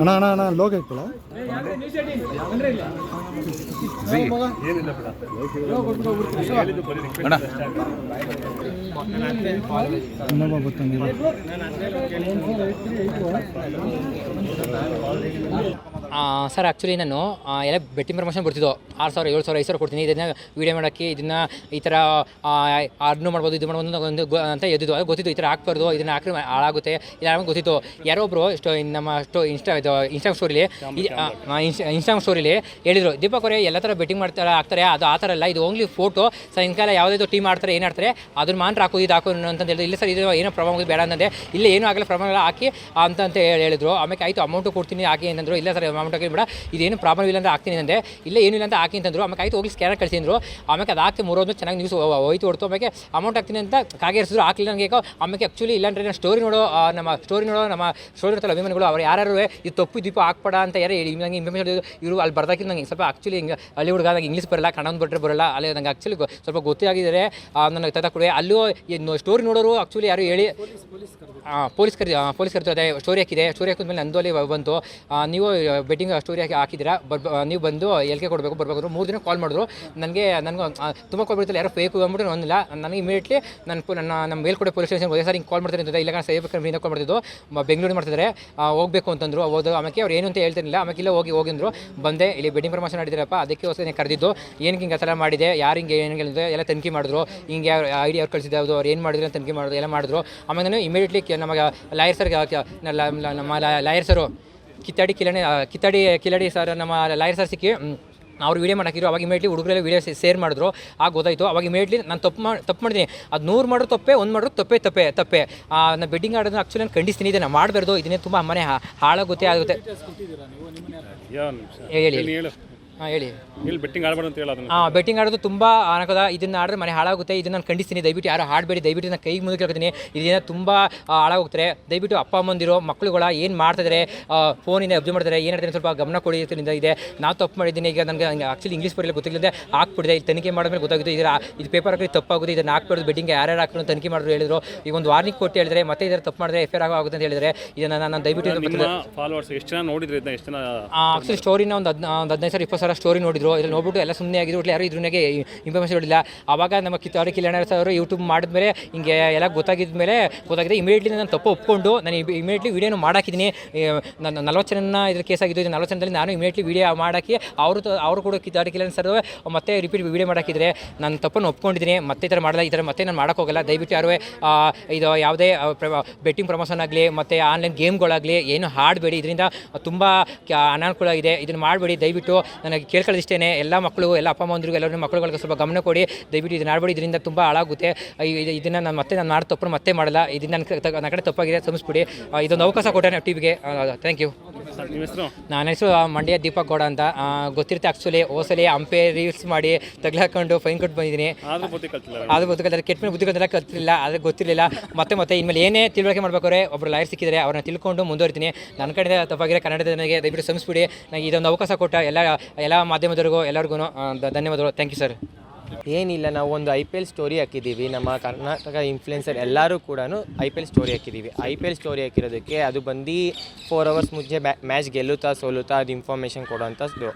ಅಣ್ಣ ಅಣ್ಣ ಅಣ್ಣ ಲೋಗ ಇಕ್ಕಳ ಇನ್ನೊಬ್ಬ ಗೊತ್ತಂಗಿಲ್ಲ ಸರ್ ಆ್ಯಕ್ಚುಲಿ ನಾನು ಎಲ್ಲ ಬೆಟ್ಟಿಂಗ್ ಪ್ರಮೋಷನ್ ಬರ್ತಿದ್ದು ಆರು ಸಾವಿರ ಏಳು ಸಾವಿರ ಐದು ಸಾವಿರ ಕೊಡ್ತೀನಿ. ಇದನ್ನು ವೀಡಿಯೋ ಮಾಡೋಕ್ಕೆ ಇದನ್ನು ಈ ಥರ ಅರ್ನು ಮಾಡ್ಬೋದು ಇದು ಮಾಡ್ಬೋದು ಅಂತ ಒಂದು ಅಂತ ಎದ್ದಿದ್ದು. ಅದು ಗೊತ್ತಿತ್ತು ಈ ಥರ ಹಾಕ್ಬಾರ್ದು ಇದನ್ನು ಹಾಕಿದ್ರೆ ಹಾಳಾಗುತ್ತೆ. ಇಲ್ಲ ಗೊತ್ತಿತ್ತು. ಯಾರೋ ಒಬ್ಬರು ಇಷ್ಟು ನಮ್ಮ ಅಷ್ಟು ಇನ್ಸ್ಟಾ ಇದು ಇನ್ಸ್ಟಾಗ್ರಾಮ್ ಸ್ಟೋರಿಲಿ ಇನ್ಸ್ಟಾಗ್ರಾಮ್ ಸ್ಟೋರಿಲಿ ಹೇಳಿದರು ದೀಪಕ್ ಅವರೇ ಎಲ್ಲ ಥರ ಬೆಟ್ಟಿಂಗ್ ಮಾಡ್ತಾರೆ ಹಾಕ್ತಾರೆ ಅದು ಆ ಥರ ಅಲ್ಲ ಇದು ಓನ್ಲಿ ಫೋಟೋ ಸಾಯಂಕಾಲ ಯಾವುದಾದ್ರು ಟೀಮ್ ಆಡ್ತಾರೆ ಏನು ಆಡ್ತಾರೆ ಅದನ್ನ ಮಾತ್ರ ಹಾಕೋದು ಇದು ಹಾಕು ಅಂತ ಹೇಳಿದ್ರು. ಇಲ್ಲ ಸರ್ ಇದು ಏನೋ ಪ್ರಾಬ್ಲಮ್ ಬೇಡ ಅಂತಂದೆ ಇಲ್ಲ ಏನೂ ಆಗಲ್ಲ ಪ್ರಾಬ್ಲಮ್ ಹಾಕಿ ಅಂತ ಅಂತ ಹೇಳಿ ಹೇಳಿದ್ರು. ಆಮೇಲೆ ಆಯಿತು ಅಮೌಂಟು ಕೊಡ್ತೀನಿ ಹಾಕಿ ಅಂತಂದರು. ಇಲ್ಲ ಸರ್ ಅಮೌಂಟ್ ಹಾಕಿ ಬೇಡ. ಇದೇನು ಪ್ರಾಬ್ಲಮ್ ಇಲ್ಲ ಅಂತ ಹಾಕ್ತೀನಿ ಅಂದೆ. ಇಲ್ಲ ಏನಿಲ್ಲ ಅಂತ ಹಾಕಿ ಅಂತಂದ್ರು. ಆಮೇಲೆ ಆಯ್ತು ಹೋಗಿ ಸ್ಕ್ಯಾನರ್ ಕಳಿಸಿದ್ರು. ಆಮೇಲೆ ಅದು ಹಾಕಿ ಮೂರೋದು ಚೆನ್ನಾಗಿ ನ್ಯೂಸ್ ಹೋಯ್ತು ಹೊಡ್ತು. ಆಮೇಲೆ ಅಮೌಂಟ್ ಹಾಕ್ತೀನಿ ಅಂತ ಕಾಗೇರಿಸಿದ್ರು ಹಾಕಲಿಲ್ಲ ನನಗೆ ಆಮೇಲೆ ಆ್ಯಕ್ಚುಲಿ ಇಲ್ಲಾಂದ್ರೆ ನಾನು ಸ್ಟೋರಿ ನೋಡೋ ನಮ್ಮ ಸ್ಟೋರಿ ನೋಡೋ ನಮ್ಮ ಸ್ಟೋರಿ ಇರ್ತಲ್ಲ ಅಭಿಮಾನಿಗಳು ಅವ್ರು ಯಾರು ಇದು ತಪ್ಪು ದೀಪ ಹಾಕ್ಬೇಡ ಅಂತ ಯಾರು ಹೇಳಿ ನಂಗೆ ಇನ್ಫಾರ್ಮೇಷನ್ ಇವರು ಅಲ್ಲಿ ಬರ್ದಾಕಿದ್ದು ನಂಗೆ. ಸ್ವಲ್ಪ ಆ್ಯಕ್ಚುಲಿ ಹಿಂಗೆ ಅಲ್ಲಿ ಹುಡುಗ ನಂಗೆ ಇಂಗ್ಲೀಷ್ ಬರಲ್ಲ ಕನ್ನಡ ಬಿಟ್ಟರೆ ಬರಲ್ಲ. ಅಲ್ಲಿ ನಂಗೆ ಆ್ಯಕ್ಚುಲಿ ಸ್ವಲ್ಪ ಗೊತ್ತಾಗಿದ್ದಾರೆ ನನಗೆ ತದ ಕೊಡುವೆ. ಅಲ್ಲೂ ಸ್ಟೋರಿ ನೋಡೋರು ಆ್ಯಕ್ಚುಲಿ ಯಾರು ಹೇಳಿ ಪೊಲೀಸ್ ಕರಿ ಪೊಲೀಸ್ ಕರ್ದು ಅದೇ ಸ್ಟೋರಿ ಹಾಕಿದೆ. ಸ್ಟೋರಿ ಹಾಕಿದ್ಮೇಲೆ ನಂದು ಅಲ್ಲಿ ಬಂತು. ನೀವು ಬೆಟ್ಟಿಂಗ್ ಸ್ಟೋರಿ ಹಾಕಿ ಹಾಕಿದ್ದೀರಾ ಬರ್ ನೀವು ಬಂದು ಎಲ್ಕೆ ಕೊಡಬೇಕು ಬರಬೇಕು ಮೂರು ದಿನ ಕಾಲ್ ಮಾಡಿದ್ರು ನನಗೆ ನನಗೆ ತುಂಬ ಕಾಲ್ ಬಿಡ್ತಿಲ್ಲ ಯಾರೋ ಫೇಕ್ ಅಂದ್ಬಿಟ್ಟು ಒಂದಿಲ್ಲ ನನಗೆ ಇಮಿಡಿಯೇಟ್ಲಿ ನನ್ನ ನನ್ನ ನಮ್ಮ ಮೇಲ್ಕೋಟೆ ಪೊಲೀಸ್ ಸ್ಟೇಷನ್ ಹೋಗಿ ಸರ್ ಹಿಂಗೆ ಕಾಲ್ ಮಾಡ್ತಾರೆ ಅಂತ ಇಲ್ಲ ನಾನು ಸೈಬರ್ ಕ್ರೈಮಿಂದ ಕಾಲ್ ಮಾಡ್ತಿದ್ದು ಬೆಂಗಳೂರು ಮಾಡ್ತಿದ್ದಾರೆ ಹೋಗಬೇಕು ಅಂತಂದ್ರು ಹೋದ್ರು ಆಮೇಲೆ ಅವ್ರು ಏನು ಅಂತ ಹೇಳ್ತಿರಲಿಲ್ಲ ಆಮೇಲೆ ಇಲ್ಲ ಹೋಗಿ ಹೋಗಿದ್ರು ಬಂದೆ ಇಲ್ಲಿ ಬೆಟ್ಟಿಂಗ್ ಪ್ರಮೋಷನ್ ಮಾಡಿದ್ದೀರಪ್ಪ ಅದಕ್ಕೆ ಹೊಸ ಕರೆದಿದ್ದು ಏನಕ್ಕೆ ಹಿಂಗೆ ಆ ಥರ ಮಾಡಿದೆ ಯಾರು ಹಿಂಗೆ ಏನು ಹೇಳಿದ್ರೆ ಎಲ್ಲ ತನಿಖೆ ಮಾಡಿದ್ರು ಹಿಂಗೆ ಐಡಿ ಅವ್ರು ಕಳಿಸಿದ್ದೆ ಅದು ಅವ್ರು ಏನು ಮಾಡಿದ್ರು ಅಂತ ತನಿಖೆ ಮಾಡಿದ್ರು ಎಲ್ಲ ಮಾಡಿದ್ರು ಆಮೇಲೆ ನಾನು ಇಮಿಡಿಯೇಟ್ಲಿ ನಮಗೆ ಲಾಯರ್ ಸರ್ ನಮ್ಮ ಲಾಯರ್ ಸರು ಕಿತ್ತಾಡಿ ಕಿಲಣಿ ಆ, ಕಿತ್ತಾಡಿ ಕಿಲಾಡಿ ಸರ್ ನಮ್ಮ ಲಾಯರ್ ಸರ್ ಸಿಕ್ಕಿ ಅವ್ರು ವೀಡಿಯೋ ಮಾಡಾಕಿದ್ರು. ಅವಾಗ ಇಮಿಡಿಯೇಟ್ಲಿ ಹುಡುಗರೆಲ್ಲ ವೀಡಿಯೋ ಶೇರ್ ಮಾಡಿದ್ರು. ಆಗ ಗೊತ್ತಾಯಿತು. ಅವಾಗ ಇಮಿಡಿಯೇಟ್ಲಿ ನಾನು ತಪ್ಪು ಮಾಡಿ ತಪ್ಪು ಮಾಡಿದ್ದೀನಿ ಅದು ನೂರು ಮಾಡೋದು ತಪ್ಪೆ ಒಂದು ಮಾಡಿದ್ರು ತಪ್ಪೇ ತಪ್ಪೆ ತಪ್ಪೆ. ನಾನು ಬೆಡ್ಡಿಂಗ್ ಆಡೋದನ್ನ ಆ್ಯಕ್ಚುಲಿ ನಾನು ಖಂಡಿಸ್ತೀನಿ. ಇದನ್ನು ಮಾಡಬಾರ್ದು. ಇದನ್ನೇ ತುಂಬ ಮನೆ ಹಾಳಾಗುತ್ತೆ ಆಗುತ್ತೆ. ಹೇಳು? ಹಾಂ ಹೇಳಿ. ಇಲ್ಲಿ ಬೆಟ್ಟಿಂಗ್ ಆಡಬಾರ್ದು ಅಂತ ಹೇಳೋದು ಹಾಂ ಬೆಟ್ಟಿಂಗ್ ಆಡೋದು ತುಂಬ ಅನಕದ ಇದನ್ನ ಆಡಿದ್ರೆ ಮನೆ ಹಾಳಾಗುತ್ತೆ. ಇದನ್ನ ನಾನು ಖಂಡಿಸ್ತೀನಿ. ದಯವಿಟ್ಟು ಯಾರು ಹಾಡಬೇಡಿ. ದಯವಿಟ್ಟು ನಾನು ಕೈಗೆ ಮುಂದೆ ಕೇಳ್ತೀನಿ ಇದರಿಂದ ತುಂಬ ಹಾಳಾಗುತ್ತೆ ಹಾಳಾಗೋಗ್ತಾರೆ. ದಯವಿಟ್ಟು ಅಪ್ಪ ಅಮ್ಮಂದಿರೋ ಮಕ್ಕಳುಗಳ ಏನು ಮಾಡ್ತಿದ್ದಾರೆ ಫೋನಿಂದ ಅಬ್ಸರ್ವ್ ಮಾಡ್ತಾರೆ ಏನು ಹೇಳ್ತಾರೆ ಸ್ವಲ್ಪ ಗಮನ ಕೊಡಿ ಇದೆ. ನಾವು ತಪ್ಪು ಮಾಡಿದ್ದೀನಿ. ಈಗ ನನಗೆ ಆ್ಯಕ್ಚುಲಿ ಇಂಗ್ಲೀಷ್ ಬರಲಿಲ್ಲ ಗೊತ್ತಿಲ್ಲದೆ ಹಾಕ್ಬಿಟ್ಟಿದೆ. ಇಲ್ಲಿ ತನಿಖೆ ಮಾಡಿದ್ಮೇಲೆ ಗೊತ್ತಾಗುತ್ತೆ. ಇದರ ಇದು ಪೇಪರ್ ಹಾಕಿ ತಪ್ಪಾಗುತ್ತೆ. ಇದನ್ನು ಹಾಕ್ಬಾರ್ದು. ಬೆಟ್ಟಿಂಗ್ ಯಾರ್ಯಾರು ಹಾಕೊಂಡು ತನಿಖೆ ಮಾಡಿದ್ರು ಹೇಳಿದ್ರು. ಈಗ ಒಂದು ವಾರ್ನಿಂಗ್ ಕೊಟ್ಟು ಹೇಳಿದ್ರೆ ಮತ್ತೆ ಇದರ ತಪ್ಪು ಮಾಡಿದ್ರೆ ಎಫ್ ಆಗೋ ಆರ್ ಆಗುತ್ತೆ ಅಂತ ಹೇಳಿದ್ರೆ ಇದನ್ನು ನಾನು ದಯವಿಟ್ಟು ಇದನ್ನ ಫಾಲೋವರ್ಸ್ ಎಷ್ಟು ಜನ ನೋಡಿದ್ರೆ ಇದನ್ನ? ಎಷ್ಟು ಜನ ಆಕ್ಚುಲಿ ಸ್ಟೋರಿನ ಒಂದು ಹದಿನೈದು ಸಾವಿರ ಇಪ್ಪತ್ತು ಸಾವಿರ ಸ್ಟೋರಿ ನೋಡಿದ್ರು, ಇದ್ರಲ್ಲಿ ನೋಡ್ಬಿಟ್ಟು ಎಲ್ಲ ಸುಮ್ಮನೆ ಆಗಿದ್ರು. ಒಟ್ಲಿ ಯಾರು ಇದ್ರನಾಗೆ ಇನ್ಫಾರ್ಮೇಷನ್ ನೋಡಿಲ್ಲ. ಆವಾಗ ನಮ್ಮ ಕಿತ್ತಾಡಿ ಸರ್ ಅವರು ಯೂಟ್ಯೂಬ್ ಮಾಡಿದ್ಮೇಲೆ, ಹಿಂಗೆ ಎಲ್ಲ ಗೊತ್ತಾಗಿದ ಮೇಲೆ ಗೊತ್ತಾಗಿದೆ ಇಮಿಡಿಯೇಟ್ಲಿ ನಾನು ತಪ್ಪು ಒಪ್ಕೊಂಡು, ನಾನು ಇಮಿಡಿಯೇಟ್ಲಿ ವೀಡಿಯೋನು ಮಾಡಾಕಿದ್ದೀನಿ. ನಾನು ನಲ್ವತ್ತು ಜನ ಇದ್ರ ಕೇಸ್ ಆಗಿದ್ದು ಇದು ನಲ್ವತ್ತು ನಾನು ಇಮಿಡಿಯೇಟ್ಲಿ ವೀಡಿಯೋ ಮಾಡಾಕಿ, ಅವರು ಅವರು ಕೂಡ ಕಿತ್ತಾಡಿ ಕಿಲ್ಯಾಣ ಸರ್ ಮತ್ತೆ ರಿಪೀಟ್ ವೀಡಿಯೋ ಮಾಡಾಕಿದ್ರೆ, ನಾನು ತಪ್ಪನ್ನು ಒಪ್ಕೊಂಡಿದ್ದೀನಿ. ಮತ್ತೆ ಈ ಥರ ಮಾಡಲ್ಲ, ಈ ಥರ ಮತ್ತೆ ನಾನು ಮಾಡೋಕ್ಕೋಗಲ್ಲ ದಯವಿಟ್ಟು ಯಾರು ಇದು ಯಾವುದೇ ಬೆಟ್ಟಿಂಗ್ ಪ್ರಮೋಷನ್ ಆಗಲಿ, ಮತ್ತು ಆನ್ಲೈನ್ ಗೇಮ್ಗಳಾಗಲಿ ಏನು ಹಾಡಬೇಡಿ. ಇದರಿಂದ ತುಂಬ ಅನಾನುಕೂಲ ಇದೆ ಇದನ್ನು ಮಾಡಬೇಡಿ. ದಯವಿಟ್ಟು ನನಗೆ ಕೇಳ್ಕೊಳ್ಳೋದಿಷ್ಟೇ ಎಲ್ಲ ಮಕ್ಕಳು ಎಲ್ಲ ಅಪ್ಪ ಅಮ್ಮಂದ್ರಿಗೂ ಎಲ್ಲರೂ ಮಕ್ಕಳುಗಳಿಗೆ ಸ್ವಲ್ಪ ಗಮನ ಕೊಡಿ. ದಯವಿಟ್ಟು ಇದನ್ನ ಆಡಬೇಡಿ ಇದರಿಂದ ತುಂಬ ಹಾಳಾಗುತ್ತೆ. ಇದನ್ನು ನಾನು ಮತ್ತೆ ನಾನು ಮಾಡಿ ತಪ್ಪು ಮತ್ತೆ ಮಾಡಲ್ಲ. ಇದನ್ನ ನನ್ನ ನನ್ನ ಕಡೆ ತಪ್ಪಾಗಿದೆ ಕ್ಷಮಿಸ್ಬಿಡಿ. ಇದೊಂದು ಅವಕಾಶ ಕೊಟ್ಟೆ ಟಿವಿಗೆ. ಥ್ಯಾಂಕ್ ಯು ನನ್ನ ಹೆಸರು ಮಂಡ್ಯ ದೀಪಕ್ ಗೌಡ ಅಂತ. ಗೊತ್ತಿರುತ್ತೆ ಆ್ಯಕ್ಚುಲಿ ಓಸಲಿ ಹಂಪೆ ರೀಲ್ಸ್ ಮಾಡಿ ತಗ್ಲಾಕೊಂಡು ಫೈನ್ ಕೊಟ್ಟು ಬಂದಿದ್ದೀನಿ. ಬುದ್ಧಿ ಅದು ಗೊತ್ತಿಲ್ಲ ಕೆಟ್ಟ ಮೇಲೆ ಬುದ್ಧಿಗೊಂದೆಲ್ಲ ಕಲ್ತಿಲ್ಲ ಆದರೆ ಗೊತ್ತಿರಲಿಲ್ಲ. ಮತ್ತೆ ಮತ್ತೆ ಇನ್ಮೇಲೆ ಏನೇ ತಿಳುವಳಿಕೆ ಮಾಡ್ಬೇಕಾದ್ರೆ ಒಬ್ಬರು ಲಾಯರ್ ಸಿಕ್ಕಿದ್ರೆ ಅವ್ರನ್ನ ತಿಳ್ಕೊಂಡು ಮುಂದುವರಿತೀನಿ. ನನ್ನ ಕಡೆ ತಪ್ಪಾಗಿರೋ ಕನ್ನಡದ ನನಗೆ ದಯವಿಟ್ಟು ಶ್ರಮಿಸ್ಬಿಡಿ ನನಗೆ ಇದೊಂದು ಅವಕಾಶ ಕೊಟ್ಟ ಎಲ್ಲ ಎಲ್ಲ ಮಾಧ್ಯಮದವರಿಗೂ ಎಲ್ಲರಿಗೂ ಧನ್ಯವಾದಗಳು. ಥ್ಯಾಂಕ್ ಯು ಸರ್ ಏನಿಲ್ಲ, ನಾವು ಒಂದು ಐ ಪಿ ಎಲ್ ಸ್ಟೋರಿ ಹಾಕಿದ್ದೀವಿ. ನಮ್ಮ ಕರ್ನಾಟಕ ಇನ್ಫ್ಲುಯೆನ್ಸರ್ ಎಲ್ಲರೂ ಕೂಡ ಐ ಪಿ ಎಲ್ ಸ್ಟೋರಿ ಹಾಕಿದ್ದೀವಿ. ಐ ಪಿ ಎಲ್ ಸ್ಟೋರಿ ಹಾಕಿರೋದಕ್ಕೆ ಅದು ಬಂದು ಫೋರ್ ಅವರ್ಸ್ ಮುಂಚೆ ಮ್ಯಾಚ್ ಗೆಲ್ಲುತ್ತಾ ಸೋಲುತ್ತಾ ಅದು ಇನ್ಫಾರ್ಮೇಷನ್ ಕೊಡೋಂಥದ್ದು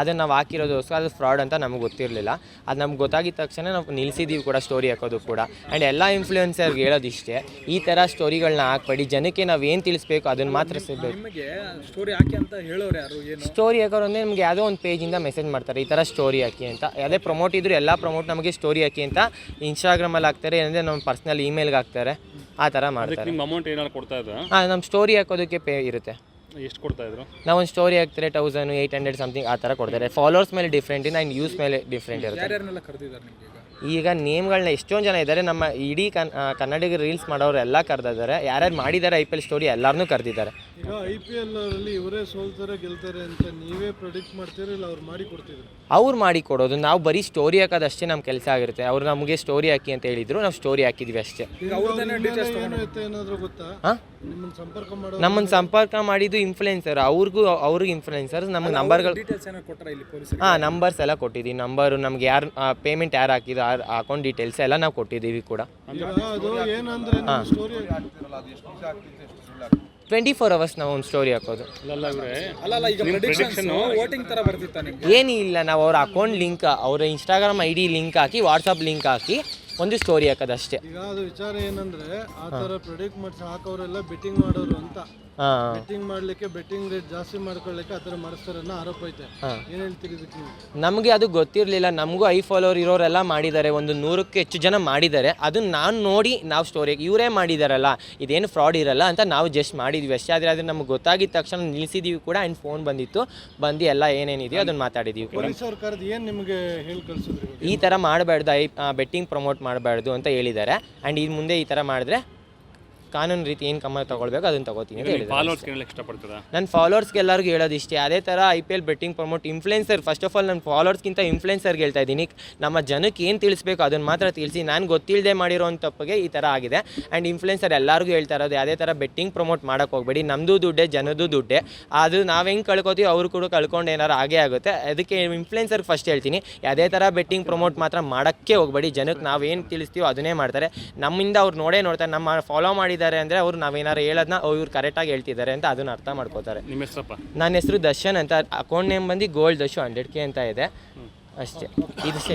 ಅದನ್ನು ನಾವು ಹಾಕಿರೋದೋಸ್ಕರ ಅದು ಫ್ರಾಡ್ ಅಂತ ನಮ್ಗೆ ಗೊತ್ತಿರಲಿಲ್ಲ. ಅದು ನಮ್ಗೆ ಗೊತ್ತಾಗಿದ ತಕ್ಷಣ ನಾವು ನಿಲ್ಲಿಸಿದ್ದೀವಿ ಕೂಡ ಸ್ಟೋರಿ ಹಾಕೋದು ಕೂಡ. ಆ್ಯಂಡ್ ಎಲ್ಲ ಇನ್ಫ್ಲೂಯೆನ್ಸರ್ಗೆ ಹೇಳೋದಿಷ್ಟೇ ಈ ಥರ ಸ್ಟೋರಿಗಳನ್ನ ಹಾಕ್ಬೇಡಿ. ಜನಕ್ಕೆ ನಾವು ಏನು ತಿಳಿಸ್ಬೇಕು ಅದನ್ನು ಮಾತ್ರ ಸಿಗಬೇಕು ನಿಮಗೆ ಸ್ಟೋರಿ ಹಾಕಿ ಅಂತ ಹೇಳೋರು ಯಾರು ಏನು? ಸ್ಟೋರಿ ಹಾಕೋರು ಅಂದರೆ ನಮಗೆ ಯಾವುದೋ ಒಂದು ಪೇಜಿಂದ ಮೆಸೇಜ್ ಮಾಡ್ತಾರೆ ಈ ಥರ ಸ್ಟೋರಿ ಹಾಕಿ ಅಂತ. ಯಾವುದೇ ಪ್ರಮೋಟ್ ಇದ್ದರೂ ಎಲ್ಲ ಪ್ರಮೋಟ್ ನಮಗೆ ಸ್ಟೋರಿ ಹಾಕಿ ಅಂತ ಇನ್ಸ್ಟಾಗ್ರಾಮಲ್ಲಿ ಹಾಕ್ತಾರೆ ಏನಂದರೆ ನಮ್ಮ ಪರ್ಸ್ನಲ್ ಇಮೇಲ್ಗೆ ಹಾಕ್ತಾರೆ. ಆ ಥರ ಮಾಡ್ತಾರೆ. ಅಮೌಂಟ್ ಏನಾದ್ರು ಕೊಡ್ತಾ ಇದ್ರಾ? ಹಾಂ ನಮ್ಮ ಸ್ಟೋರಿ ಹಾಕೋದಕ್ಕೆ ಪೇ ಇರುತ್ತೆ. ಎಷ್ಟು ಕೊಡ್ತಾ ಇದ್ರು? ನಾವು ಒಂದು ಸ್ಟೋರಿ ಹಾಕ್ತಾರೆ ತೌಸಂಡ್ ಏಯ್ಟ್ ಹಂಡ್ರೆಡ್ ಸಮಥಿಂಗ್ ಆ ಥರ ಕೊಡ್ತಾರೆ. ಫಾಲೋವರ್ಸ್ ಮೇಲೆ ಡಿಫ್ರೆಂಟ್ ಇನ್ನು ಯೂಸ್ ಮೇಲೆ ಡಿಫ್ರೆಂಟ್ ಇರುತ್ತೆ. ಯಾರ್ಯಾರನ್ನೆಲ್ಲ ಕರೆದಿದ್ದಾರೆ ನಿಮ್ಗೆ ಈಗ? ಈಗ ನೇಮ್ಗಳನ್ನ ಎಷ್ಟೊಂದು ಜನ ಇದ್ದಾರೆ ನಮ್ಮ ಇಡೀ ಕನ್ ಕನ್ನಡಿಗರು ಕನ್ನಡಿಗ ರೀಲ್ಸ್ ಮಾಡೋರು ಎಲ್ಲ ಕರೆದಿದ್ದಾರೆ ಯಾರ್ಯಾರು ಮಾಡಿದ್ದಾರೆ ಐ ಪಿ ಎಲ್ ಸ್ಟೋರಿ ಎಲ್ಲರನ್ನೂ ಕರೆದಿದ್ದಾರೆ ಈಗ ಐ ಪಿ ಎಲ್ ಅಲ್ಲಿ ಇವರೇ ಸೋಲ್ತಾರೆ ಗೆಲ್ತಾರೆ ಅಂತ ನೀವೇ ಪ್ರೆಡಿಕ್ಟ್ ಮಾಡ್ತೀರಾ ಇಲ್ಲ ಅವ್ರು ಮಾಡಿ ಕೊಡ್ತಿದ್ರು? ಅವ್ರು ಮಾಡಿ ಕೊಡೋದು. ನಾವು ಬರೀ ಸ್ಟೋರಿ ಹಾಕೋದಷ್ಟೇ ನಮ್ಮ ಕೆಲಸ ಆಗಿರುತ್ತೆ. ಅವ್ರು ನಮಗೆ ಸ್ಟೋರಿ ಹಾಕಿ ಅಂತ ಹೇಳಿದ್ರು ನಾವು ಸ್ಟೋರಿ ಹಾಕಿದ್ವಿ ಅಷ್ಟೇ. ಈಗ ಅವ್ರದ್ದೇನೆ ಡೀಟೇಲ್ಸ್ ಏನು ಇತ್ತು ಏನಾದ್ರು ಗೊತ್ತಾ? ಹಾಂ? ನಿಮ್ಮನ್ನ ಸಂಪರ್ಕ ಮಾಡೋ ನಮ್ಮನ್ನು ಸಂಪರ್ಕ ಮಾಡಿದ್ದು ಇನ್ಫ್ಲುಯೆನ್ಸರ್ ಅವ್ರಿಗೂ ಅವ್ರಿಗೆ ಇನ್ಫ್ಲುಯೆನ್ಸರ್ ನಮಗೆ ನಂಬರ್ಗಳು ಡೀಟೇಲ್ಸ್ ಏನಾರು ಕೊಟ್ಟರೆ ಇಲ್ಲಿ ಪೊಲೀಸರಿಗೆ? ಹಾಂ ನಂಬರ್ಸ್ ಎಲ್ಲ ಕೊಟ್ಟಿದ್ದೀವಿ ನಂಬರು ನಮ್ಗೆ ಯಾರು ಪೇಮೆಂಟ್ ಯಾರು ಹಾಕಿದ್ರು ಆ ಅಕೌಂಟ್ ಡೀಟೇಲ್ಸ್ ಎಲ್ಲ ನಾವು ಕೊಟ್ಟಿದ್ದೀವಿ ಕೂಡ. ಟ್ವೆಂಟಿ ಫೋರ್ ಅವರ್ಸ್ ನಾವು ಒಂದು ಸ್ಟೋರಿ ಹಾಕೋದು. ಅಲ್ಲಲ್ಲ ಅಲ್ಲ ಅಲ್ಲ ಈಗ ಪ್ರೆಡಿಕ್ಷನ್ ವೋಟಿಂಗ್ ತರ ಬರ್ತಿತ್ತ ನಿಮ್ಗೆ? ಏನೂ ಇಲ್ಲ ನಾವು ಅವ್ರ ಅಕೌಂಟ್ ಲಿಂಕ್ ಅವರ ಇನ್ಸ್ಟಾಗ್ರಾಮ್ ಐ ಡಿ ಲಿಂಕ್ ಹಾಕಿ ವಾಟ್ಸಪ್ ಲಿಂಕ್ ಹಾಕಿ ಒಂದು ಸ್ಟೋರಿ ಹಾಕೋದಷ್ಟೇ. ಈಗ ಅದು ವಿಚಾರ ಏನಂದ್ರೆ ಆ ತರ ಪ್ರೆಡಿಕ್ಟ್ ಹಾಕೋರೆಲ್ಲ ಬೆಟ್ಟಿಂಗ್ ಮಾಡೋರು ಅಂತ. ಬೆಟ್ಟಿಂಗ್ ಮಾಡ್ಲಿಕ್ಕೆ ಬೆಟ್ಟಿಂಗ್ ರೇಟ್ ಜಾಸ್ತಿ ಮಾಡ್ಕೊಳ್ಳಿಕ್ಕೆ ಆ ಥರ ಮಾಡಿಸ್ತಾರೆ ಅನ್ನೋ ಆರೋಪ ಐತೆ. ಏನ್ ಹೇಳ್ತೀರಿ ಇದಕ್ಕೆ ನೀವು? ನಮಗೆ ಅದು ಗೊತ್ತಿರಲಿಲ್ಲ. ನಮಗೂ ಐ ಫಾಲೋವರ್ ಇರೋರೆಲ್ಲ ಮಾಡಿದ್ದಾರೆ. ಒಂದು ನೂರಕ್ಕೆ ಹೆಚ್ಚು ಜನ ಮಾಡಿದ್ದಾರೆ. ಅದು ನಾನು ನೋಡಿ ನಾವು ಸ್ಟೋರಿ ಇವರೇ ಮಾಡಿದಾರಲ್ಲ. ಇದೇನು ಫ್ರಾಡ್ ಇರಲ್ಲ ಅಂತ ನಾವು ಜಸ್ಟ್ ಮಾಡಿದ್ವಿ. ಅಷ್ಟೇ. ಆದರೆ ಅದು ನಮ್ಗೆ ಗೊತ್ತಾಗಿದ ತಕ್ಷಣ ನಿಲ್ಲಿಸಿದ್ದೀವಿ ಕೂಡ. ಆ್ಯಂಡ್ ಫೋನ್ ಬಂದಿತ್ತು. ಬಂದು ಎಲ್ಲ ಏನೇನಿದೆಯೋ ಅದನ್ನು ಮಾತಾಡಿದ್ದೀವಿ ಕೂಡ. ಪೊಲೀಸ್ ಅವ್ರ ಕರೆದು ಏನ್ ನಿಮಗೆ ಹೇಳಿ ಕಳ್ಸಿದ್ರು ಈ ಥರ ಮಾಡಬಾರ್ದು. ಐ ಬೆಟ್ಟಿಂಗ್ ಪ್ರಮೋಟ್ ಮಾಡಬಾರ್ದು ಅಂತ ಹೇಳಿದ್ದಾರೆ. ಆ್ಯಂಡ್ ಇದು ಮುಂದೆ ಈ ಥರ ಮಾಡಿದ್ರೆ ಕಾನೂನು ರೀತಿ ಏನು ಕ್ರಮ ತಗೊಳ್ಬೇಕು ಅದನ್ನು ತಗೋತೀನಿ ಅಂತ ಹೇಳಿದ್ದಾರೆ. ಇಷ್ಟಪಡ್ತೀರಾ ನನ್ನ ಫಾಲೋವರ್ಸ್ಗೆ ಎಲ್ಲರಿಗೂ ಹೇಳೋದು ಇಷ್ಟೇ. ಅದೇ ಥರ I P L betting promote influencer first of all ನನ್ನ ಫಾಲೋವರ್ಸ್ಗಿಂತ ಇನ್ಫ್ಲುಯೆನ್ಸರ್ಗೆ ಹೇಳ್ತಾ ಇದ್ದೀನಿ. ನಮ್ಮ ಜನಕ್ಕೆ ಏನು ತಿಳಿಸ್ಬೇಕು ಅದನ್ನು ಮಾತ್ರ ತಿಳಿಸಿ. ನಾನು ಗೊತ್ತಿಲ್ಲದೆ ಮಾಡಿರೋ ತಪ್ಪಿಗೆ ಈ ಥರ ಆಗಿದೆ. ಆ್ಯಂಡ್ ಇನ್ಫ್ಲುಯೆನ್ಸರ್ ಎಲ್ಲರಿಗೂ ಹೇಳ್ತಾ ಇರೋದು ಯಾವುದೇ ಥರ ಬೆಟ್ಟಿಂಗ್ ಪ್ರಮೋಟ್ ಮಾಡೋಕೆ ಹೋಗಬೇಡಿ. ನಮ್ಮದು ದುಡ್ಡೇ ಜನದ್ದು ದುಡ್ಡೇ. ಅದು ನಾವು ಹೆಂಗೆ ಕಳ್ಕೊತೀವಿ ಅವರು ಕೂಡ ಕಳ್ಕೊಂಡು ಏನಾರು ಆಗೇ ಆಗುತ್ತೆ. ಅದಕ್ಕೆ ಇನ್ಫ್ಲುಯೆನ್ಸರ್ಗೆ ಫಸ್ಟ್ ಹೇಳ್ತೀನಿ. ಯಾವುದೇ ಥರ ಬೆಟ್ಟಿಂಗ್ ಪ್ರಮೋಟ್ ಮಾತ್ರ ಮಾಡೋಕ್ಕೆ ಹೋಗಬೇಡಿ. ಜನಕ್ಕೆ ಏನು ತಿಳಿಸ್ತೀವೋ ಅದನ್ನೇ ಮಾಡ್ತಾರೆ. ನಮ್ಮಿಂದ ಅವ್ರು ನೋಡೇ ನೋಡ್ತಾರೆ. ನಮ್ಮ ಫಾಲೋ ಮಾಡಿದ್ದಾರೆ ಅಂದರೆ ಅವ್ರು ನಾವೇನಾರು ಹೇಳೋದನ್ನ ಇವ್ರು ಕರೆಕ್ಟಾಗಿ ಹೇಳ್ತಿದ್ದಾರೆ ಅಂತ ಅದನ್ನ ಅರ್ಥ ಮಾಡ್ಕೋತಾರೆ. ನಿಮ್ಮ ಹೆಸರಪ್ಪ? ನನ್ನ ಹೆಸರು ದರ್ಶನ್ ಅಂತ ಅಕೌಂಟ್ ನೇಮ್ ಬಂದು ಗೋಲ್ಡ್ ದಶು ಹಂಡ್ರೆಡ್ ಕೆ ಅಂತ ಇದೆ. ಅಷ್ಟೇ. ಇದು ಸೇ